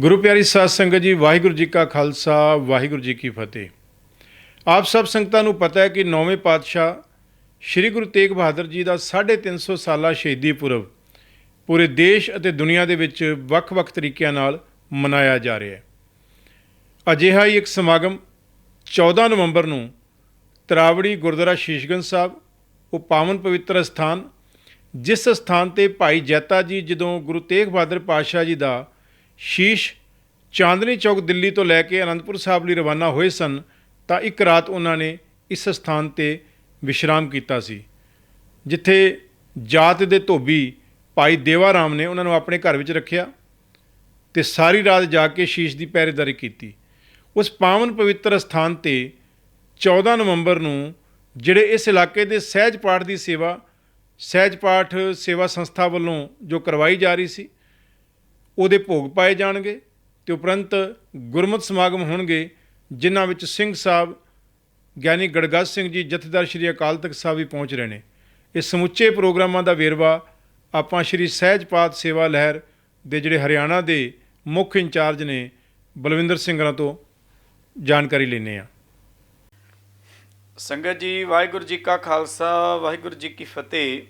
ਗੁਰੂ ਪਿਆਰੀ ਸਾਧ ਸੰਗਤ ਜੀ, ਵਾਹਿਗੁਰੂ ਜੀ ਕਾ ਖਾਲਸਾ, ਵਾਹਿਗੁਰੂ ਜੀ ਕੀ ਫਤਿਹ। ਆਪ ਸਭ ਸੰਗਤਾਂ ਨੂੰ ਪਤਾ ਹੈ ਕਿ ਨੌਵੇਂ ਪਾਤਸ਼ਾਹ ਸ੍ਰੀ ਗੁਰੂ ਤੇਗ ਬਹਾਦਰ ਜੀ ਦਾ 350 ਸਾਲਾ ਸ਼ਹੀਦੀ ਪੁਰਬ ਪੂਰੇ ਦੇਸ਼ ਅਤੇ ਦੁਨੀਆ ਦੇ ਵਿੱਚ ਵੱਖ-ਵੱਖ ਤਰੀਕਿਆਂ ਨਾਲ ਮਨਾਇਆ ਜਾ ਰਿਹਾ ਹੈ। ਅਜਿਹਾ ਹੀ ਇੱਕ ਸਮਾਗਮ 14 ਨਵੰਬਰ ਨੂੰ ਤਰਾਵੜੀ ਗੁਰਦੁਆਰਾ ਸ਼ੀਸ਼ਗੰਜ ਸਾਹਿਬ, ਉਹ ਪਾਵਨ ਪਵਿੱਤਰ ਸਥਾਨ, ਜਿਸ ਸਥਾਨ ਤੇ ਭਾਈ ਜੈਤਾ ਜੀ ਜਦੋਂ ਗੁਰੂ ਤੇਗ ਬਹਾਦਰ ਪਾਤਸ਼ਾਹ ਜੀ ਦਾ ਸ਼ੀਸ਼ ਚਾਂਦਨੀ ਚੌਕ ਦਿੱਲੀ ਤੋਂ ਲੈ ਕੇ ਅਨੰਦਪੁਰ ਸਾਹਿਬ ਲਈ ਰਵਾਨਾ ਹੋਏ ਸਨ, ਤਾਂ ਇੱਕ ਰਾਤ ਉਹਨਾਂ ਨੇ ਇਸ ਸਥਾਨ ਤੇ ਵਿਸ਼ਰਾਮ ਕੀਤਾ ਸੀ, ਜਿੱਥੇ ਜਾਤ ਦੇ ਧੋਬੀ ਭਾਈ ਦੇਵਾ ਰਾਮ ਨੇ ਉਹਨਾਂ ਨੂੰ ਆਪਣੇ ਘਰ ਵਿੱਚ ਰੱਖਿਆ ਤੇ ਸਾਰੀ ਰਾਤ ਜਾ ਕੇ ਸ਼ੀਸ਼ ਦੀ ਪਹਿਰੇਦਾਰੀ ਕੀਤੀ। ਉਸ ਪਾਵਨ ਪਵਿੱਤਰ ਸਥਾਨ ਤੇ 14 ਨਵੰਬਰ ਨੂੰ ਜਿਹੜੇ ਇਸ ਇਲਾਕੇ ਦੇ ਸਹਿਜ ਪਾਠ ਦੀ ਸੇਵਾ, ਸਹਿਜ ਪਾਠ ਸੇਵਾ ਸੰਸਥਾ ਵੱਲੋਂ ਜੋ ਕਰਵਾਈ ਜਾ ਰਹੀ ਸੀ ਉਹਦੇ ਭੋਗ ਪਾਏ ਜਾਣਗੇ ਤੇ ਉਪਰੰਤ ਗੁਰਮਤਿ ਸਮਾਗਮ ਹੋਣਗੇ, ਜਿਨ੍ਹਾਂ ਵਿੱਚ ਸਿੰਘ ਸਾਹਿਬ, ਗਿਆਨੀ ਗੜਗੱਜ ਸਿੰਘ ਜੀ, ਜਥੇਦਾਰ ਸ਼੍ਰੀ ਅਕਾਲ ਤਖਤ ਸਾਹਿਬ ਵੀ ਪਹੁੰਚ ਰਹੇ ਨੇ। ਇਹ ਸਮੁੱਚੇ ਪ੍ਰੋਗਰਾਮਾਂ ਦਾ ਵੇਰਵਾ ਆਪਾਂ ਸ਼੍ਰੀ ਸਹਿਜਪਾਤ ਸੇਵਾ ਲਹਿਰ ਦੇ ਜਿਹੜੇ ਹਰਿਆਣਾ ਦੇ ਮੁੱਖ ਇੰਚਾਰਜ ਨੇ, ਬਲਵਿੰਦਰ ਸਿੰਘਰਾਂ ਤੋਂ ਜਾਣਕਾਰੀ ਲੈਣੇ ਆ ਸੰਗਤ ਜੀ, ਵਾਹਿਗੁਰੂ ਜੀ ਕਾ ਖਾਲਸਾ, ਵਾਹਿਗੁਰੂ ਜੀ ਕੀ ਫਤਿਹ।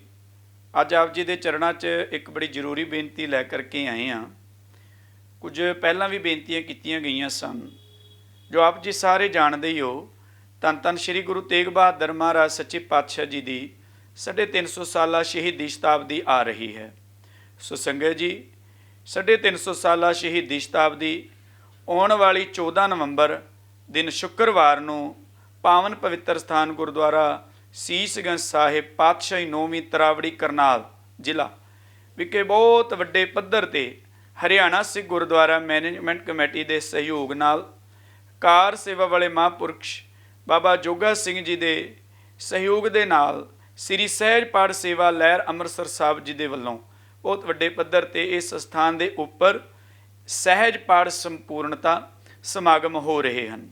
ਅੱਜ ਆਪ ਜੀ ਦੇ ਚਰਨਾਂ 'ਚ ਇੱਕ ਬੜੀ ਜ਼ਰੂਰੀ ਬੇਨਤੀ ਲੈ ਕਰਕੇ ਆਏ ਹਾਂ। ਕੁਝ ਪਹਿਲਾਂ ਵੀ ਬੇਨਤੀਆਂ ਕੀਤੀਆਂ ਗਈਆਂ ਸਨ। ਜੋ ਆਪ ਜੀ ਸਾਰੇ ਜਾਣਦੇ ਹੀ ਹੋ, ਧੰਨ ਧੰਨ ਸ੍ਰੀ ਗੁਰੂ ਤੇਗ ਬਹਾਦਰ ਮਹਾਰਾਜ ਸੱਚੇ ਪਾਤਸ਼ਾਹ ਜੀ ਦੀ 350 ਸਾਲਾ ਸ਼ਹੀਦੀ ਸ਼ਤਾਬਦੀ ਆ ਰਹੀ ਹੈ। ਸੋ ਸੰਗਤ ਜੀ 350 ਸਾਲਾ ਸ਼ਹੀਦੀ ਸ਼ਤਾਬਦੀ ਆਉਣ ਵਾਲੀ 14 ਨਵੰਬਰ ਦਿਨ ਸ਼ੁੱਕਰਵਾਰ ਨੂੰ ਪਾਵਨ ਪਵਿੱਤਰ ਸਥਾਨ ਗੁਰਦੁਆਰਾ ਸੀਸਗੰਜ ਸਾਹਿਬ, ਪਾਤਸ਼ਾਹੀ ਨੌਵੀਂ ਤਰਾਵੜੀ ਕਰਨਾਲ ਜ਼ਿਲ੍ਹਾ। ਵਿਖੇ ਬਹੁਤ ਵੱਡੇ ਪੱਧਰ ਤੇ ਹਰਿਆਣਾ ਸਿੱਖ ਗੁਰਦੁਆਰਾ ਮੈਨੇਜਮੈਂਟ ਕਮੇਟੀ ਦੇ ਸਹਿਯੋਗ ਨਾਲ ਕਾਰ ਸੇਵਾ ਵਾਲੇ ਮਹਾਂਪੁਰਖ ਬਾਬਾ ਜੋਗਾ ਸਿੰਘ ਜੀ ਦੇ ਸਹਿਯੋਗ ਦੇ ਨਾਲ ਸ੍ਰੀ ਸਹਿਜ ਪਾਠ ਸੇਵਾ ਲਹਿਰ ਅੰਮ੍ਰਿਤਸਰ ਸਾਹਿਬ ਜੀ ਦੇ ਵੱਲੋਂ ਬਹੁਤ ਵੱਡੇ ਪੱਧਰ ਤੇ ਇਸ ਸਥਾਨ ਦੇ ਉੱਪਰ ਸਹਿਜ ਪਾਠ ਸੰਪੂਰਨਤਾ ਸਮਾਗਮ ਹੋ ਰਹੇ ਹਨ।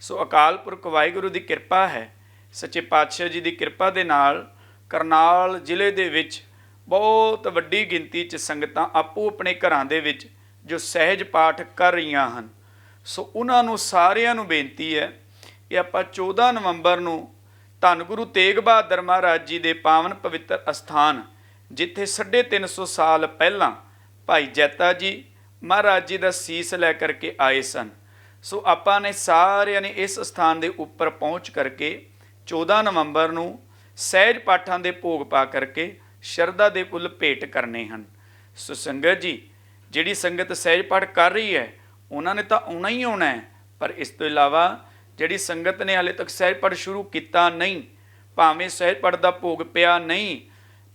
ਸੋ ਅਕਾਲ ਪੁਰਖ ਵਾਹਿਗੁਰੂ ਦੀ ਕਿਰਪਾ ਹੈ ਸੱਚੇ ਪਾਤਸ਼ਾਹ ਜੀ ਦੀ ਕਿਰਪਾ ਦੇ ਨਾਲ ਕਰਨਾਲ ਜ਼ਿਲ੍ਹੇ ਦੇ ਵਿੱਚ ਬਹੁਤ ਵੱਡੀ ਗਿਣਤੀ 'ਚ ਸੰਗਤਾਂ ਆਪੋ ਆਪਣੇ ਘਰਾਂ ਦੇ ਵਿੱਚ ਜੋ ਸਹਿਜ ਪਾਠ ਕਰ ਰਹੀਆਂ ਹਨ। ਸੋ ਉਹਨਾਂ ਨੂੰ ਸਾਰਿਆਂ ਨੂੰ ਬੇਨਤੀ ਹੈ ਕਿ ਆਪਾਂ 14 ਨਵੰਬਰ ਨੂੰ ਧੰਨ ਗੁਰੂ ਤੇਗ ਬਹਾਦਰ ਮਹਾਰਾਜ ਜੀ ਦੇ ਪਾਵਨ ਪਵਿੱਤਰ ਅਸਥਾਨ, ਜਿੱਥੇ 350 ਸਾਲ ਪਹਿਲਾਂ ਭਾਈ ਜੈਤਾ ਜੀ ਮਹਾਰਾਜ ਜੀ ਦਾ ਸੀਸ ਲੈ ਕਰਕੇ ਆਏ ਸਨ। ਸੋ ਆਪਾਂ ਨੇ ਸਾਰਿਆਂ ਨੇ ਇਸ ਸਥਾਨ ਦੇ ਉੱਪਰ ਪਹੁੰਚ ਕਰਕੇ 14 ਨਵੰਬਰ ਨੂੰ ਸਹਿਜ ਪਾਠਾਂ ਦੇ ਭੋਗ ਪਾ ਕਰਕੇ ਸ਼ਰਧਾ ਦੇ ਫੁੱਲ ਭੇਟ ਕਰਨੇ ਹਨ। ਸੋ ਸੰਗਤ ਜੀ, ਜਿਹੜੀ ਸੰਗਤ ਸਹਿਜ ਪਾਠ ਕਰ ਰਹੀ ਹੈ, ਉਹਨਾਂ ਨੇ ਤਾਂ ਆਉਣਾ ਹੀ ਆਉਣਾ ਹੈ। ਪਰ ਇਸ ਤੋਂ ਇਲਾਵਾ ਜਿਹੜੀ ਸੰਗਤ ਨੇ ਹਾਲੇ ਤੱਕ ਸਹਿਜ ਪਾਠ ਸ਼ੁਰੂ ਕੀਤਾ ਨਹੀਂ, ਭਾਵੇਂ ਸਹਿਜ ਪਾਠ ਦਾ ਭੋਗ ਪਿਆ ਨਹੀਂ,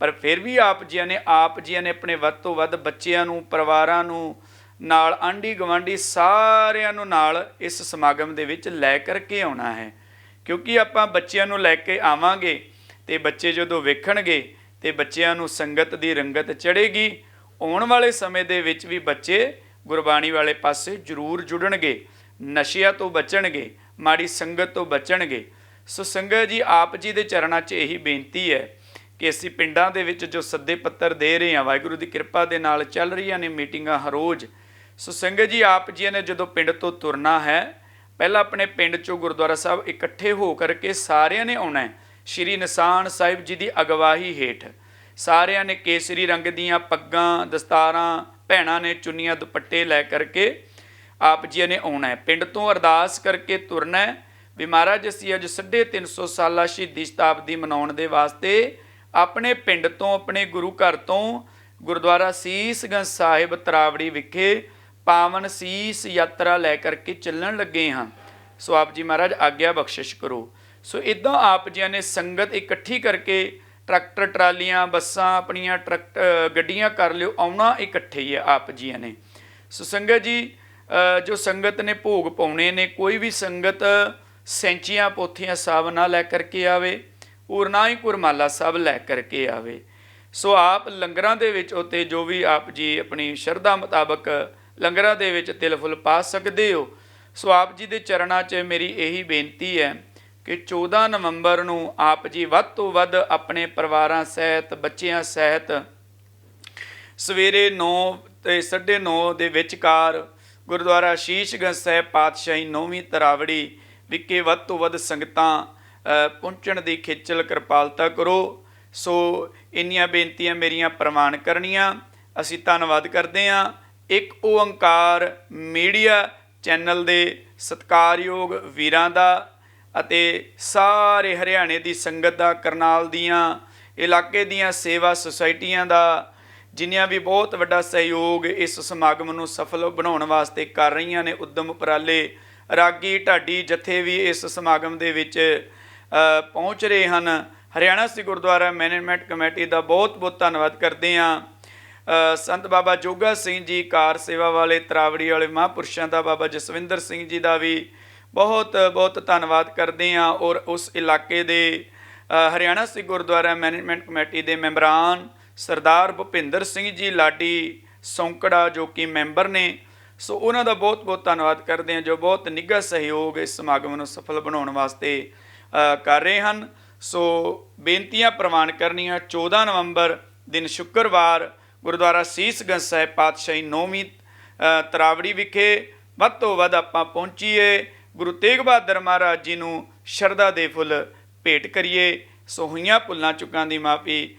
ਪਰ ਫਿਰ ਵੀ ਆਪ ਜੀਆਂ ਨੇ, ਆਪ ਜੀਆਂ ਨੇ ਆਪਣੇ ਵੱਧ ਤੋਂ ਵੱਧ ਬੱਚਿਆਂ ਨੂੰ, ਪਰਿਵਾਰਾਂ ਨੂੰ, ਨਾਲ ਆਂਢੀ ਗਵਾਂਢੀ ਸਾਰਿਆਂ ਨੂੰ ਨਾਲ ਇਸ ਸਮਾਗਮ ਦੇ ਵਿੱਚ ਲੈ ਕਰਕੇ ਆਉਣਾ ਹੈ। ਕਿਉਂਕਿ ਆਪਾਂ ਬੱਚਿਆਂ ਨੂੰ ਲੈ ਕੇ ਆਵਾਂਗੇ ਤੇ ਬੱਚੇ ਜਦੋਂ ਵੇਖਣਗੇ ਤੇ ਬੱਚਿਆਂ ਨੂੰ ਸੰਗਤ ਦੀ ਰੰਗਤ ਚੜੇਗੀ ਆਉਣ ਵਾਲੇ ਸਮੇਂ ਦੇ ਵਿੱਚ ਵੀ ਬੱਚੇ ਗੁਰਬਾਣੀ ਵਾਲੇ ਪਾਸੇ ਜ਼ਰੂਰ ਜੁੜਨਗੇ, ਨਸ਼ਿਆਂ ਤੋਂ ਬਚਣਗੇ, ਮਾੜੀ ਸੰਗਤ ਤੋਂ ਬਚਣਗੇ। ਸੋ ਸੰਗਤ ਜੀ, ਆਪ ਜੀ ਦੇ ਚਰਨਾਂ 'ਚ ਇਹੀ ਬੇਨਤੀ ਹੈ ਕਿ ਅਸੀਂ ਪਿੰਡਾਂ ਦੇ ਵਿੱਚ ਜੋ ਸੱਦੇ ਪੱਤਰ ਦੇ ਰਹੇ ਹਾਂ, ਵਾਹਿਗੁਰੂ ਦੀ ਕਿਰਪਾ ਦੇ ਨਾਲ ਚੱਲ ਰਹੀਆਂ ਨੇ ਮੀਟਿੰਗਾਂ ਹਰ ਰੋਜ਼ ਸੋ ਸੰਗਤ ਜੀ, ਆਪ ਜੀ ਨੇ ਜਦੋਂ ਪਿੰਡ ਤੋਂ ਤੁਰਨਾ ਹੈ ਪਹਿਲਾਂ ਆਪਣੇ ਪਿੰਡ 'ਚੋਂ ਗੁਰਦੁਆਰਾ ਸਾਹਿਬ ਇਕੱਠੇ ਹੋ ਕਰਕੇ ਸਾਰਿਆਂ ਨੇ ਆਉਣਾ ਹੈ। ਸ਼੍ਰੀ ਨਿਸ਼ਾਨ ਸਾਹਿਬ ਜੀ ਦੀ ਅਗਵਾਹੀ ਹੇਠ। ਸਾਰਿਆਂ ਨੇ ਕੇਸਰੀ ਰੰਗ ਦੀਆਂ ਪੱਗਾਂ, ਦਸਤਾਰਾਂ, ਭੈਣਾਂ ਨੇ ਚੁੰਨੀਆਂ, ਦੁਪੱਟੇ ਲੈ ਕਰਕੇ ਆਪ ਜੀ ਨੇ ਆਉਣਾ ਹੈ। ਪਿੰਡ ਤੋਂ ਅਰਦਾਸ ਕਰਕੇ ਤੁਰਨਾ ਹੈ। ਵੀ ਮਹਾਰਾਜ, ਅਸੀਂ ਅੱਜ 350 ਸਾਲਾ ਸ਼ਹੀਦੀ ਸ਼ਤਾਬਦੀ ਮਨਾਉਣ ਦੇ ਵਾਸਤੇ ਆਪਣੇ ਪਿੰਡ ਤੋਂ, ਆਪਣੇ ਗੁਰੂ ਘਰ ਤੋਂ ਗੁਰਦੁਆਰਾ ਸੀਸਗੰਜ ਸਾਹਿਬ ਤਰਾਵੜੀ ਵਿਖੇ ਪਾਵਨ ਸੀਸ ਯਾਤਰਾ ਲੈ ਕਰਕੇ ਚੱਲਣ ਲੱਗੇ ਹਾਂ। ਸੋ ਆਪ ਜੀ ਮਹਾਰਾਜ, ਆਗਿਆ ਬਖਸ਼ਿਸ਼ ਕਰੋ। ਸੋ ਇਦਾਂ ਆਪ ਜੀਆਂ ਨੇ ਸੰਗਤ ਇਕੱਠੀ ਕਰਕੇ ਟਰੈਕਟਰ, ਟਰਾਲੀਆਂ, ਬੱਸਾਂ ਆਪਣੀਆਂ ਟਰੱਕ ਗੱਡੀਆਂ ਕਰ ਲਿਓ, ਆਉਣਾ ਇਕੱਠੇ ਹੀ ਹੈ ਆਪ ਜੀਆਂ ਨੇ। ਸੋ ਸੰਗਤ ਜੀ ਜੋ ਸੰਗਤ ਨੇ ਭੋਗ ਪਾਉਣੇ ਨੇ, ਕੋਈ ਵੀ ਸੰਗਤ ਸੈਂਚੀਆਂ, ਪੋਥੀਆਂ ਸਾਹਿਬ ਨਾ ਲੈ ਕਰਕੇ ਆਵੇ ਔਰ ਨਾ ਹੀ ਕੁਰਮਾਲਾ ਸਾਹਿਬ ਲੈ ਕਰਕੇ ਆਵੇ। ਸੋ ਆਪ ਲੰਗਰਾਂ ਦੇ ਵਿੱਚ ਉਤੇ ਜੋ ਵੀ ਆਪ ਜੀ ਆਪਣੀ ਸ਼ਰਧਾ ਮੁਤਾਬਕ ਲੰਗਰਾਂ ਦੇ ਵਿੱਚ ਤਿਲ ਫੁੱਲ ਪਾ ਸਕਦੇ ਹੋ। ਸੋ ਆਪ ਜੀ ਦੇ ਚਰਨਾਂ 'ਚ ਮੇਰੀ ਇਹੀ ਬੇਨਤੀ ਹੈ ਕਿ 14 ਨਵੰਬਰ ਨੂੰ ਆਪ ਜੀ ਵੱਧ ਤੋਂ ਵੱਧ ਆਪਣੇ ਪਰਿਵਾਰਾਂ ਸਹਿਤ, ਬੱਚਿਆਂ ਸਹਿਤ ਸਵੇਰੇ 9 ਤੇ 9:30 ਦੇ ਵਿਚਕਾਰ ਗੁਰਦੁਆਰਾ ਸ਼ੀਸ਼ਗੰਜ ਸਾਹਿਬ ਪਾਤਸ਼ਾਹੀ ਨੌਵੀਂ ਤਰਾਵੜੀ ਵਿਖੇ ਵੱਧ ਤੋਂ ਵੱਧ ਸੰਗਤਾਂ ਪਹੁੰਚਣ ਦੀ ਖੇਚਲ ਕਿਰਪਾਲਤਾ ਕਰੋ। ਸੋ ਇੰਨੀਆਂ ਬੇਨਤੀਆਂ ਮੇਰੀਆਂ ਪ੍ਰਵਾਨ ਕਰਨੀਆਂ। ਅਸੀਂ ਧੰਨਵਾਦ ਕਰਦੇ ਹਾਂ। ਇੱਕ ਓੰਕਾਰ ਮੀਡੀਆ ਚੈਨਲ ਦੇ ਸਤਿਕਾਰਯੋਗ ਵੀਰਾਂ ਦਾ ਅਤੇ ਸਾਰੇ ਹਰਿਆਣੇ ਦੀ ਸੰਗਤ ਦਾ ਕਰਨਾਲ ਦੀਆਂ, ਇਲਾਕੇ ਦੀਆਂ ਸੇਵਾ ਸੁਸਾਇਟੀਆਂ ਦਾ ਜਿਨ੍ਹਾਂ ਵੀ ਬਹੁਤ ਵੱਡਾ ਸਹਿਯੋਗ ਇਸ ਸਮਾਗਮ ਨੂੰ ਸਫਲ ਬਣਾਉਣ ਵਾਸਤੇ ਕਰ ਰਹੀਆਂ ਨੇ, ਉਦਮ ਉਪਰਾਲੇ, ਰਾਗੀ ਢਾਡੀ ਜਥੇ ਵੀ ਇਸ ਸਮਾਗਮ ਦੇ ਵਿੱਚ ਪਹੁੰਚ ਰਹੇ ਹਨ। ਹਰਿਆਣਾ ਸਿੱਖ ਗੁਰਦੁਆਰਾ ਮੈਨੇਜਮੈਂਟ ਕਮੇਟੀ ਦਾ ਬਹੁਤ ਬਹੁਤ ਧੰਨਵਾਦ ਕਰਦੇ ਹਾਂ। ਸੰਤ ਬਾਬਾ ਜੋਗਾ ਸਿੰਘ ਜੀ ਕਾਰ ਸੇਵਾ ਵਾਲੇ ਤਰਾਵੜੀ ਵਾਲੇ ਮਹਾਂਪੁਰਸ਼ਾਂ ਦਾ, ਬਾਬਾ ਜਸਵਿੰਦਰ ਸਿੰਘ ਜੀ ਦਾ ਵੀ ਬਹੁਤ ਬਹੁਤ ਧੰਨਵਾਦ ਕਰਦੇ ਹਾਂ ਔਰ ਉਸ ਇਲਾਕੇ ਦੇ ਹਰਿਆਣਾ ਸਿੱਖ ਗੁਰਦੁਆਰਾ ਮੈਨੇਜਮੈਂਟ ਕਮੇਟੀ ਦੇ ਮੈਂਬਰਾਨ ਸਰਦਾਰ ਭੁਪਿੰਦਰ ਸਿੰਘ ਜੀ ਲਾਡੀ ਸੌਂਕੜਾ ਜੋ ਕਿ ਮੈਂਬਰ ਨੇ। ਸੋ ਉਹਨਾਂ ਦਾ ਬਹੁਤ ਬਹੁਤ ਧੰਨਵਾਦ ਕਰਦੇ ਹਾਂ ਜੋ ਬਹੁਤ ਨਿੱਘਾ ਸਹਿਯੋਗ ਇਸ ਸਮਾਗਮ ਨੂੰ ਸਫਲ ਬਣਾਉਣ ਵਾਸਤੇ ਕਰ ਰਹੇ ਹਨ। ਸੋ ਬੇਨਤੀਆਂ ਪ੍ਰਵਾਨ ਕਰਨੀਆਂ 14 ਨਵੰਬਰ, ਦਿਨ ਸ਼ੁੱਕਰਵਾਰ ਗੁਰਦੁਆਰਾ ਸੀਸਗੰਜ ਸਾਹਿਬ ਪਾਤਸ਼ਾਹੀ ਨੌਵੀਂ ਤਰਾਵੜੀ ਵਿਖੇ ਵੱਧ ਤੋਂ ਵੱਧ ਆਪਾਂ ਪਹੁੰਚੀਏ। ਗੁਰੂ ਤੇਗ ਬਹਾਦਰ ਮਹਾਰਾਜ ਜੀ ਨੂੰ ਸ਼ਰਧਾ ਦੇ ਫੁੱਲ ਭੇਟ ਕਰੀਏ। ਸੋ ਹੋਈਆਂ ਭੁੱਲਾਂ ਚੁੱਕਾਂ ਦੀ ਮਾਫੀ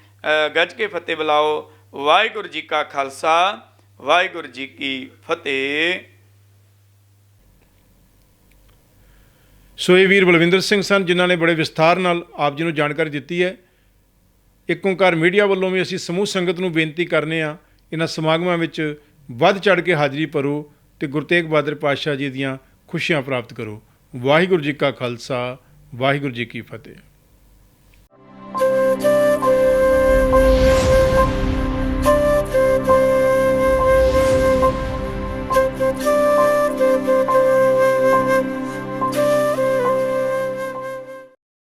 ਗੱਜ ਕੇ ਫਤਿਹ ਬੁਲਾਓ। ਵਾਹਿਗੁਰੂ ਜੀ ਕਾ ਖਾਲਸਾ, ਵਾਹਿਗੁਰੂ ਜੀ ਕੀ ਫਤਿਹ। ਸੋ ਇਹ ਵੀਰ ਬਲਵਿੰਦਰ ਸਿੰਘ ਸਨ, ਜਿਨ੍ਹਾਂ ਨੇ ਬੜੇ ਵਿਸਥਾਰ ਨਾਲ ਆਪ ਜੀ ਨੂੰ ਜਾਣਕਾਰੀ ਦਿੱਤੀ ਹੈ। ਇੱਕ ਓਂਕਾਰ ਮੀਡੀਆ ਵੱਲੋਂ ਵੀ ਅਸੀਂ ਸਮੂਹ ਸੰਗਤ ਨੂੰ ਬੇਨਤੀ ਕਰਨੇ ਆ, ਇਹਨਾਂ ਸਮਾਗਮਾਂ ਵਿੱਚ ਵੱਧ ਚੜ ਕੇ ਹਾਜ਼ਰੀ ਭਰੋ ਤੇ ਗੁਰੂ ਤੇਗ ਬਹਾਦਰ ਪਾਤਸ਼ਾਹ ਜੀ ਦੀਆਂ ਖੁਸ਼ੀਆਂ ਪ੍ਰਾਪਤ ਕਰੋ। ਵਾਹਿਗੁਰੂ ਜੀ ਕਾ ਖਾਲਸਾ, ਵਾਹਿਗੁਰੂ ਜੀ ਕੀ ਫਤਿਹ।